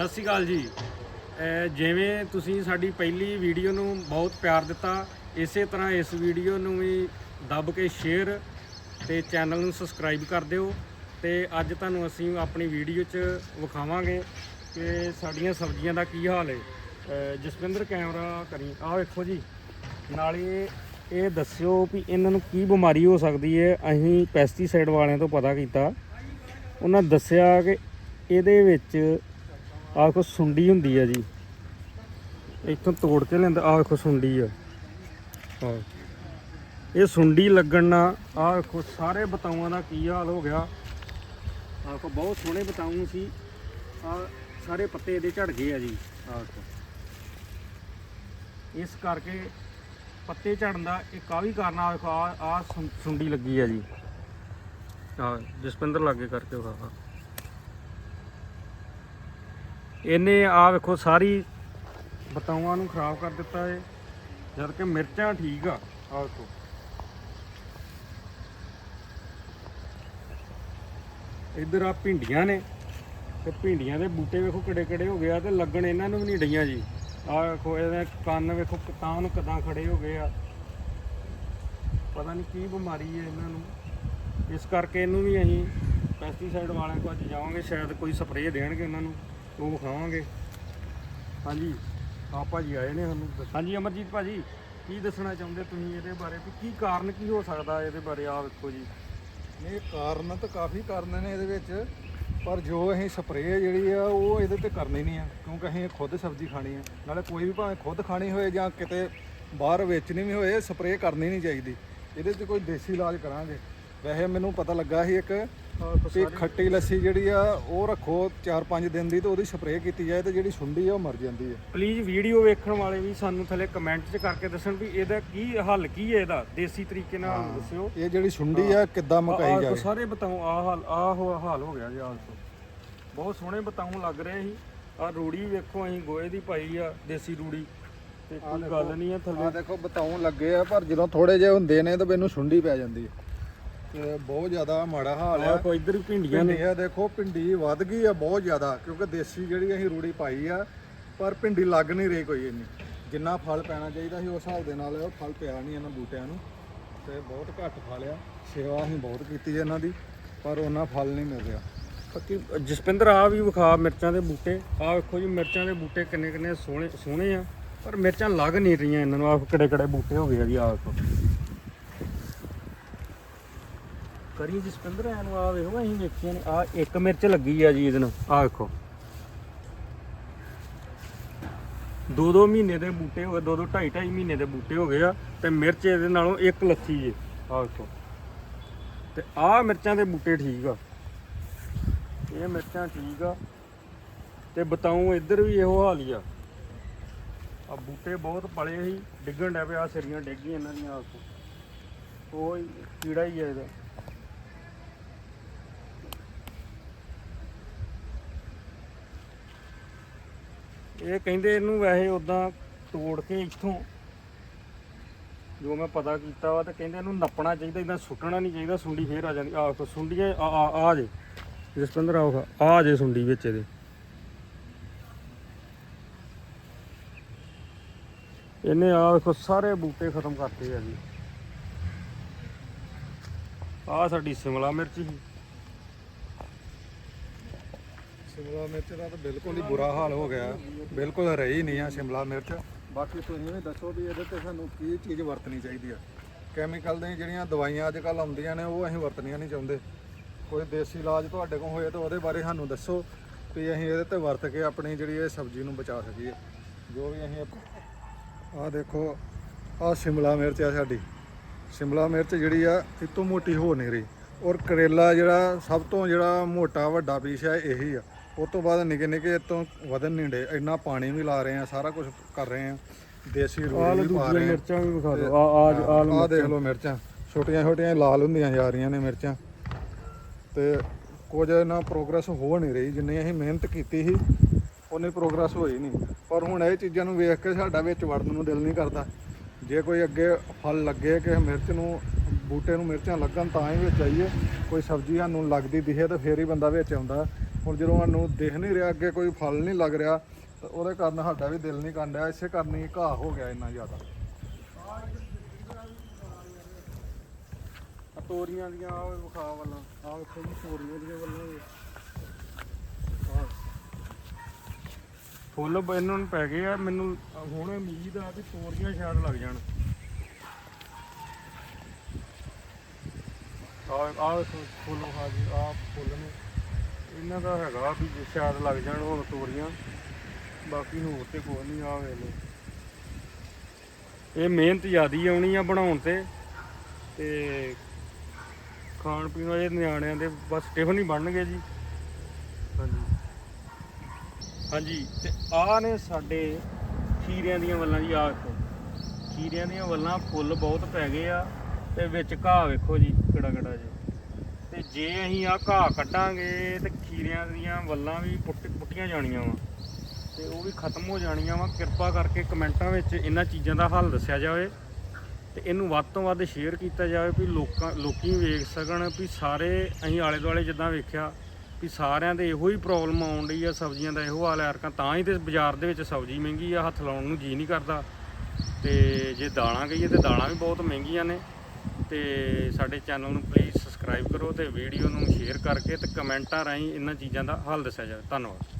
ਸਤਿ ਸ਼੍ਰੀ ਅਕਾਲ ਜੀ। ਜਿਵੇਂ ਤੁਸੀਂ ਸਾਡੀ ਪਹਿਲੀ ਵੀਡੀਓ ਨੂੰ ਬਹੁਤ ਪਿਆਰ ਦਿੱਤਾ, ਇਸੇ ਤਰ੍ਹਾਂ ਇਸ ਵੀਡੀਓ ਨੂੰ ਵੀ ਦੱਬ ਕੇ ਸ਼ੇਅਰ ਤੇ ਚੈਨਲ ਨੂੰ ਸਬਸਕ੍ਰਾਈਬ ਕਰ ਦਿਓ ਤੇ ਅੱਜ ਤੁਹਾਨੂੰ ਅਸੀਂ ਆਪਣੀ ਵੀਡੀਓ 'ਚ ਵਿਖਾਵਾਂਗੇ ਕਿ ਸਾਡੀਆਂ ਸਬਜ਼ੀਆਂ ਦਾ ਕੀ ਹਾਲ ਹੈ ਜਸਵਿੰਦਰ, ਕੈਮਰਾ ਕਰੀ। ਆਹ ਵੇਖੋ ਜੀ, ਨਾਲੇ ਇਹ ਦੱਸਿਓ ਵੀ ਇਹਨਾਂ ਨੂੰ ਕੀ ਬਿਮਾਰੀ ਹੋ ਸਕਦੀ ਹੈ ਅਸੀਂ ਪੈਸਟੀਸਾਈਡ ਵਾਲਿਆਂ ਤੋਂ ਪਤਾ ਕੀਤਾ। ਉਹਨਾਂ ਦੱਸਿਆ ਕਿ ਇਹਦੇ ਵਿੱਚ ਆਹ ਵੇਖੋ ਸੁੰਡੀ ਹੁੰਦੀ ਆ ਜੀ। ਇੱਥੋਂ ਤੋੜ ਕੇ ਲੈਂਦਾ ਆਹ ਵੇਖੋ ਸੁੰਡੀ ਆ। ਆਹ ਇਹ ਸੁੰਡੀ ਲੱਗਣ ਨਾਲ ਆਹ ਵੇਖੋ ਸਾਰੇ ਬਤਾਊਆਂ ਦਾ ਕੀ ਹਾਲ ਹੋ ਗਿਆ। ਆਹ ਵੇਖੋ ਬਹੁਤ ਸੋਹਣੇ ਬਤਾਊ ਸੀ। ਆ ਸਾਰੇ ਪੱਤੇ ਇਹਦੇ ਝੜ ਗਏ ਆ ਜੀ। ਆਹ ਵੇਖੋ ਇਸ ਕਰਕੇ ਪੱਤੇ ਝੜਨ ਦਾ ਇੱਕ ਆ ਕਾਰਨ ਆ ਵੇਖੋ ਆ ਆ ਸੁੰਡੀ ਲੱਗੀ ਆ ਜੀ। ਆ ਜਸਪਿੰਦਰ ਲਾਗੇ ਕਰਕੇ ਵਿਖਾ ਇਹਨੇ ਆ ਵੇਖੋ ਸਾਰੀ ਬਤਾਊਆਂ ਨੂੰ ਖਰਾਬ ਕਰ ਦਿੱਤਾ ਏ। ਜਦ ਕਿ ਮਿਰਚਾਂ ਠੀਕ ਆ ਆ ਵੇਖੋ। ਇੱਧਰ ਆ ਭਿੰਡੀਆਂ ਨੇ ਤੇ ਭਿੰਡੀਆਂ ਦੇ ਬੂਟੇ ਵੇਖੋ ਕਿੱਡੇ ਕਿੱਡੇ ਹੋ ਗਏ ਆ ਤੇ ਲੱਗਣ ਇਹਨਾਂ ਨੂੰ ਵੀ ਨਹੀਂ ਡਈਆਂ ਜੀ। ਆ ਵੇਖੋ, ਇਹਦੇ ਕੰਨ ਵੇਖੋ ਤਾਂ ਨੂੰ ਕਦਾਂ ਖੜੇ ਹੋ ਗਏ ਆ। ਪਤਾ ਨਹੀਂ ਕੀ ਬਿਮਾਰੀ ਹੈ ਇਹਨਾਂ ਨੂੰ। ਇਸ ਕਰਕੇ ਇਹਨੂੰ ਵੀ ਅਸੀਂ ਪੈਸਟੀਸਾਈਡ ਵਾਲਿਆਂ ਕੋਲ ਅੱਜ ਜਾਵਾਂਗੇ, ਸ਼ਾਇਦ ਕੋਈ ਸਪਰੇਅ ਦੇਣਗੇ ਉਹਨਾਂ ਨੂੰ। ਉਹ ਵਿਖਾਵਾਂਗੇ ਹਾਂਜੀ। ਆ ਭਾਜੀ ਆਏ ਨੇ ਸਾਨੂੰ ਦੱਸ- ਹਾਂਜੀ ਅਮਰਜੀਤ ਭਾਜੀ ਕੀ ਦੱਸਣਾ ਚਾਹੁੰਦੇ ਤੁਸੀਂ ਇਹਦੇ ਬਾਰੇ? ਵੀ ਕੀ ਕਾਰਨ ਕੀ ਹੋ ਸਕਦਾ ਇਹਦੇ ਬਾਰੇ? ਆ ਵੇਖੋ ਜੀ। ਇਹ ਕਾਰਨ ਤਾਂ ਕਾਫੀ ਕਾਰਨ ਨੇ ਇਹਦੇ ਵਿੱਚ ਪਰ ਜੋ ਅਸੀਂ ਸਪਰੇਅ ਜਿਹੜੀ ਆ ਉਹ ਇਹਦੇ ਤੇ ਕਰਨੀ ਨਹੀਂ ਆ ਕਿਉਂਕਿ ਅਸੀਂ ਖੁਦ ਸਬਜ਼ੀ ਖਾਣੀ ਆ। ਨਾਲੇ ਕੋਈ ਵੀ ਭਾਵੇਂ ਖੁਦ ਖਾਣੀ ਹੋਏ ਜਾਂ ਕਿਤੇ ਬਾਹਰ ਵੇਚਣੀ ਵੀ ਹੋਏ ਸਪਰੇਅ ਕਰਨੀ ਨਹੀਂ ਚਾਹੀਦੀ। ਇਹਦੇ ਤੇ ਕੋਈ ਦੇਸੀ ਇਲਾਜ ਕਰਾਂਗੇ। ਵੈਸੇ ਮੈਨੂੰ ਪਤਾ ਲੱਗਾ ਸੀ ਇੱਕ ਵੀ ਖੱਟੀ ਲੱਸੀ ਜਿਹੜੀ ਆ ਉਹ ਰੱਖੋ 4-5 ਦਿਨ ਦੀ ਤੇ ਉਹਦੀ ਸਪਰੇਅ ਕੀਤੀ ਜਾਏ ਤੇ ਜਿਹੜੀ ਸੁੰਡੀ ਆ ਉਹ ਮਰ ਜਾਂਦੀ ਹੈ ਪਲੀਜ਼ ਵੀਡੀਓ ਵੇਖਣ ਵਾਲੇ ਵੀ ਸਾਨੂੰ ਥੱਲੇ ਕਮੈਂਟ 'ਚ ਕਰਕੇ ਦੱਸਣ ਵੀ ਇਹਦਾ ਕੀ ਹੱਲ ਕੀ ਹੈ ਇਹਦਾ? ਦੇਸੀ ਤਰੀਕੇ ਨਾਲ ਦੱਸਿਓ। ਇਹ ਜਿਹੜੀ ਸੁੰਡੀ ਆ ਕਿੱਦਾਂ ਮੁਕਾਈ ਆਹ ਜਾਵੇ? ਸਾਰੇ ਬਤਾਉ ਆ ਹਾਲ ਆ ਹੋ ਹਾਲ ਹੋ ਗਿਆ ਜੀ ਆਹ ਦੇਖੋ ਬਹੁਤ ਸੋਹਣੇ ਬਤਾਉ ਲੱਗ ਰਹੇ ਸੀ। ਆ ਰੂੜੀ ਵੇਖੋ ਅਸੀਂ ਗੋਏ ਦੀ ਪਾਈ ਆ ਦੇਸੀ ਰੂੜੀ। ਤੇ ਕੋਈ ਗੱਲ ਨਹੀਂ ਆ ਆ ਥੱਲੇ ਦੇਖੋ ਬਤਾਉਣ ਲੱਗੇ ਆ ਪਰ ਜਦੋਂ ਥੋੜੇ ਜਿਹੇ ਹੁੰਦੇ ਨੇ ਤਾਂ ਮੈਨੂੰ ਸੁੰਡੀ ਪੈ ਜਾਂਦੀ ਹੈ ਤੇ ਬਹੁਤ ਜ਼ਿਆਦਾ ਮਾੜਾ ਹਾਲ ਆ। ਕੋਈ ਇੱਧਰ ਵੀ ਭਿੰਡੀਆਂ ਨੇ। ਭਿੰਡੀ ਆ ਦੇਖੋ ਭਿੰਡੀ ਵੱਧ ਗਈ ਆ ਬਹੁਤ ਜ਼ਿਆਦਾ ਕਿਉਂਕਿ ਦੇਸੀ ਜਿਹੜੀ ਅਸੀਂ ਰੂੜੀ ਪਾਈ ਆ ਪਰ ਭਿੰਡੀ ਲੱਗ ਨਹੀਂ ਰਹੀ ਕੋਈ ਇੰਨੀ। ਜਿੰਨਾ ਫਲ ਪੈਣਾ ਚਾਹੀਦਾ ਸੀ ਉਸ ਹਿਸਾਬ ਦੇ ਨਾਲ ਉਹ ਫਲ ਪਿਆ ਨਹੀਂ ਇਹਨਾਂ ਬੂਟਿਆਂ ਨੂੰ ਤੇ ਬਹੁਤ ਘੱਟ ਫਲ ਆ। ਸੇਵਾ ਅਸੀਂ ਬਹੁਤ ਕੀਤੀ ਇਹਨਾਂ ਦੀ ਪਰ ਉਹਨਾਂ ਫਲ ਨਹੀਂ ਮਿਲ ਰਿਹਾ। ਬਾਕੀ ਜਸਪਿੰਦਰ ਆ ਵੀ ਵਿਖਾ ਮਿਰਚਾਂ ਦੇ ਬੂਟੇ। ਆ ਵੇਖੋ ਜੀ ਮਿਰਚਾਂ ਦੇ ਬੂਟੇ ਕਿੰਨੇ ਕਿੰਨੇ ਸੋਹਣੇ ਸੋਹਣੇ ਆ ਪਰ ਮਿਰਚਾਂ ਲੱਗ ਨਹੀਂ ਰਹੀਆਂ ਇਹਨਾਂ ਨੂੰ। ਆ ਕਿਹੜੇ ਕਿਹੜੇ ਬੂਟੇ ਹੋ ਗਏ ਆ ਜੀ ਆ ਵੇਖੋ। ਕਰੀ ਜਸਪਿੰਦਰ ਐ ਨੂੰ ਆ ਵੇਖੋ, ਅਸੀਂ ਵੇਖੀਆਂ ਨੇ। ਆ ਇੱਕ ਮਿਰਚ ਲੱਗੀ ਆ ਜੀ ਇਹਦੇ ਨਾਲ। ਆ ਵੇਖੋ। ਦੋ ਦੋ ਮਹੀਨੇ ਦੇ ਬੂਟੇ ਹੋ ਗਏ ਦੋ ਦੋ ਢਾਈ ਢਾਈ ਮਹੀਨੇ ਦੇ ਬੂਟੇ ਹੋ ਗਏ ਆ, ਤੇ ਮਿਰਚ ਇਹਦੇ ਨਾਲੋਂ ਇੱਕ ਲੱਥੀ ਜੇ ਆ ਵੇਖੋ। ਤੇ ਆ ਮਿਰਚਾਂ ਦੇ ਬੂਟੇ ਠੀਕ ਆ। ਇਹ ਮਿਰਚਾਂ ਠੀਕ ਆ। ਤੇ ਬਤਾਉ ਇੱਧਰ ਵੀ ਇਹੋ ਹਾਲ ਹੀ ਆ। ਆ ਬੂਟੇ ਬਹੁਤ ਪਲੇ ਸੀ, ਡਿੱਗਣ ਡੈ ਪਿਆ, ਸਿਰੀਆਂ ਡਿੱਗ ਗਈਆਂ ਇਹਨਾਂ ਦੀਆਂ ਆਖੋ ਉਹ ਕੀੜਾ ਹੀ ਆ ਇਹਦਾ। ਇਹ ਕਹਿੰਦੇ ਇਹਨੂੰ ਵੈਸੇ ਉਦਾਂ ਤੋੜ ਕੇ ਇੱਥੋਂ ਜੋ ਮੈਂ ਪਤਾ ਕੀਤਾ ਵਾ ਤੇ ਕਹਿੰਦੇ ਇਹਨੂੰ ਨੱਪਣਾ ਚਾਹੀਦਾ ਇਦਾਂ ਸੁੱਟਣਾ ਨਹੀਂ ਚਾਹੀਦਾ, ਸੁੰਡੀ ਫੇਰ ਆ ਜਾਂਦੀ। ਆਹ ਸੁੰਡੀਆਂ ਆ ਆ ਆ ਜੇ। ਜਸਪਿੰਦਰ ਆਓ ਆ ਜੇ ਸੁੰਡੀ ਵਿੱਚ ਇਹਦੇ। ਇਹਨੇ ਆ ਵੇਖੋ ਸਾਰੇ ਬੂਟੇ ਖਤਮ ਕਰਤੇ ਆ ਜੀ। ਆ ਸਾਡੀ ਸਿਮਲਾ ਮਿਰਚ ਸੀ। ਸ਼ਿਮਲਾ ਮਿਰਚ ਦਾ ਤਾਂ ਬਿਲਕੁਲ ਹੀ ਬੁਰਾ ਹਾਲ ਹੋ ਗਿਆ। ਬਿਲਕੁਲ ਰਹੀ ਨਹੀਂ ਆ ਸ਼ਿਮਲਾ ਮਿਰਚ। ਬਾਕੀ ਤੁਸੀਂ ਵੀ ਦੱਸੋ ਵੀ ਇਹਦੇ ਤੇ ਸਾਨੂੰ ਕੀ ਚੀਜ਼ ਵਰਤਣੀ ਚਾਹੀਦੀ ਆ? ਕੈਮੀਕਲ ਦੀਆਂ ਜਿਹੜੀਆਂ ਦਵਾਈਆਂ ਅੱਜ ਕੱਲ ਆਉਂਦੀਆਂ ਨੇ, ਉਹ ਅਸੀਂ ਵਰਤਣੀਆਂ ਨਹੀਂ ਚਾਹੁੰਦੇ। ਕੋਈ ਦੇਸੀ ਇਲਾਜ ਤੁਹਾਡੇ ਕੋਲ ਹੋਏ ਤਾਂ ਉਹਦੇ ਬਾਰੇ ਸਾਨੂੰ ਦੱਸੋ ਵੀ ਅਸੀਂ ਇਹਦੇ ਤੇ ਵਰਤ ਕੇ ਆਪਣੀ ਜਿਹੜੀ ਇਹ ਸਬਜ਼ੀ ਨੂੰ ਬਚਾ ਸਕੀਏ। ਜੋ ਵੀ ਅਸੀਂ ਆਹ ਦੇਖੋ, ਆਹ ਸ਼ਿਮਲਾ ਮਿਰਚ ਆ ਸਾਡੀ। ਸ਼ਿਮਲਾ ਮਿਰਚ ਜਿਹੜੀ ਆ ਇਹ ਤੋਂ ਮੋਟੀ ਹੋ ਨਹੀਂ ਰਹੀ। ਔਰ ਕਰੇਲਾ ਜਿਹੜਾ ਸਭ ਤੋਂ ਜਿਹੜਾ ਮੋਟਾ ਵੱਡਾ ਪੀਸ ਹੈ ਇਹੀ ਆ। ਉਸ ਤੋਂ ਬਾਅਦ ਨਿੱਕੇ ਨਿੱਕੇ ਤੋਂ ਵਧਣ ਨਹੀਂ ਡੇ ਇੰਨਾ ਪਾਣੀ ਵੀ ਲਾ ਰਹੇ ਆ ਸਾਰਾ ਕੁਝ ਕਰ ਰਹੇ ਆ। ਦੇਸੀ ਰੂੜੀ ਵੀ ਪਾ ਰਹੇ ਆ। ਮਿਰਚਾਂ ਵੀ ਵਿਖਾ ਦਿਓ। ਆ ਆ ਆ ਦੇਖ ਲਓ ਮਿਰਚਾਂ ਛੋਟੀਆਂ ਛੋਟੀਆਂ ਲਾਲ ਹੁੰਦੀਆਂ ਜਾ ਰਹੀਆਂ ਨੇ ਮਿਰਚਾਂ। ਤੇ ਕੁਝ ਨਾ ਪ੍ਰੋਗਰੈਸ ਹੋ ਨਹੀਂ ਰਹੀ ਜਿੰਨੀ ਅਸੀਂ ਮਿਹਨਤ ਕੀਤੀ ਸੀ ਉਨੀ ਪ੍ਰੋਗਰੈਸ ਹੋਈ ਨਹੀਂ। ਪਰ ਹੁਣ ਇਹ ਚੀਜ਼ਾਂ ਨੂੰ ਵੇਖ ਕੇ ਸਾਡਾ ਵਿੱਚ ਵੜਨ ਨੂੰ ਦਿਲ ਨਹੀਂ ਕਰਦਾ। ਜੇ ਕੋਈ ਅੱਗੇ ਫਲ ਲੱਗੇ ਕਿ ਮਿਰਚ ਨੂੰ ਬੂਟੇ ਨੂੰ ਮਿਰਚਾਂ ਲੱਗਣ ਤਾਂ ਹੀ ਵਿੱਚ ਆਈਏ। ਕੋਈ ਸਬਜ਼ੀ ਸਾਨੂੰ ਲੱਗਦੀ ਦਿਖੇ ਤਾਂ ਫੇਰ ਹੀ ਬੰਦਾ ਵਿੱਚ ਆਉਂਦਾ। ਹੁਣ ਜਦੋਂ ਸਾਨੂੰ ਦਿਖ ਨਹੀਂ ਰਿਹਾ, ਅੱਗੇ ਕੋਈ ਫਲ ਨਹੀਂ ਲੱਗ ਰਿਹਾ, ਤਾਂ ਉਹਦੇ ਕਾਰਨ ਸਾਡਾ ਵੀ ਦਿਲ ਨਹੀਂ ਕੰਡਿਆ। ਇਸੇ ਕਾਰਨ ਹੀ ਘਾਹ ਹੋ ਗਿਆ ਇੰਨਾ ਜ਼ਿਆਦਾ। ਤੋਰੀਆਂ ਦੀਆਂ ਆ ਵਿਖਾ ਵੱਲਾਂ। ਆ ਵੇਖੋ ਜੀ, ਤੋਰੀਆਂ ਦੀਆਂ ਵੱਲਾਂ ਫੁੱਲ ਇਹਨਾਂ ਨੂੰ ਪੈ ਗਏ ਆ, ਮੈਨੂੰ ਹੁਣ ਉਮੀਦ ਆ ਵੀ ਤੋਰੀਆਂ ਸ਼ਾਇਦ ਲੱਗ ਜਾਣ। ਆਹ ਆ ਫੁੱਲ ਵਿਖਾ ਜੀ ਆਹ ਫੁੱਲ ਨੇ। ਇਹਨਾਂ ਦਾ ਹੈਗਾ ਵੀ ਜੇ ਸ਼ਾਇਦ ਲੱਗ ਜਾਣ ਹੁਣ ਤੋਰੀਆਂ। ਬਾਕੀ ਹੋਰ ਤੇ ਕੋਈ ਨਹੀਂ ਆ ਵੇਖ ਇਹ ਮਿਹਨਤ ਜ਼ਿਆਦੀ ਆਉਣੀ ਆ ਬਣਾਉਣ ਤੇ। ਤੇ ਖਾਣ ਪੀਣ ਵਾਲੇ ਨਿਆਣਿਆਂ ਦੇ ਬਸ ਟਿਫਨ ਹੀ ਬਣਨਗੇ ਜੀ। ਹਾਂਜੀ। ਹਾਂਜੀ, ਤੇ ਆਹ ਨੇ ਸਾਡੇ ਖੀਰਿਆਂ ਦੀਆਂ ਵੱਲਾਂ ਜੀ ਆਹ ਵੇਖੋ ਖੀਰਿਆਂ ਦੀਆਂ ਵੱਲਾਂ ਫੁੱਲ ਬਹੁਤ ਪੈ ਗਏ ਆ, ਤੇ ਵਿੱਚ ਘਾਹ ਵੇਖੋ ਜੀ ਕਿੜਾ ਕਿੜਾ ਜੀ। ਤੇ ਜੇ ਅਸੀਂ ਆਹ ਘਾਹ ਕੱਢਾਂਗੇ ਤੇ ਖੀਰਿਆਂ ਦੀਆਂ ਵੱਲਾਂ ਵੀ ਪੁੱਟ ਪੁੱਟੀਆਂ ਜਾਣੀਆਂ ਵਾ। ਤੇ ਉਹ ਵੀ ਖਤਮ ਹੋ ਜਾਣੀਆਂ ਵਾ। ਕਿਰਪਾ ਕਰਕੇ ਕਮੈਂਟਾਂ ਵਿੱਚ ਇਹਨਾਂ ਚੀਜ਼ਾਂ ਦਾ ਹੱਲ ਦੱਸਿਆ ਜਾਵੇ ਤੇ ਇਹਨੂੰ ਵੱਧ ਤੋਂ ਵੱਧ ਸ਼ੇਅਰ ਕੀਤਾ ਜਾਵੇ ਵੀ ਲੋਕਾਂ, ਲੋਕੀ ਵੇਖ ਸਕਣ ਵੀ ਸਾਰੇ ਅਸੀਂ ਆਲੇ ਦੁਆਲੇ ਜਿੱਦਾਂ ਵੇਖਿਆ ਵੀ ਸਾਰਿਆਂ ਦੇ ਇਹੋ ਹੀ ਪ੍ਰੋਬਲਮ ਆਉਣ ਡਈ ਆ, ਸਬਜ਼ੀਆਂ ਦਾ ਇਹੋ ਹਾਲ ਹੈ ਅਰਕਾਂ ਤਾਂ ਹੀ ਤੇ ਬਾਜ਼ਾਰ ਦੇ ਵਿੱਚ ਸਬਜ਼ੀ ਮਹਿੰਗੀ ਆ, ਹੱਥ ਲਾਉਣ ਨੂੰ ਜੀ ਨਹੀਂ ਕਰਦਾ। ਤੇ ਜੇ ਦਾਲਾਂ ਕਹੀਏ ਤੇ ਦਾਲਾਂ ਵੀ ਬਹੁਤ ਮਹਿੰਗੀਆਂ ਨੇ। ਤੇ ਸਾਡੇ ਚੈਨਲ ਨੂੰ ਪਲੀਜ਼ ਸਬਸਕ੍ਰਾਈਬ ਕਰੋ ਤੇ ਵੀਡੀਓ ਨੂੰ ਸ਼ੇਅਰ ਕਰਕੇ ਤੇ ਕਮੈਂਟਾਂ ਰਾਹੀਂ ਇਹਨਾਂ ਚੀਜ਼ਾਂ ਦਾ ਹੱਲ ਦੱਸਿਆ ਜਾਵੇ। ਧੰਨਵਾਦ।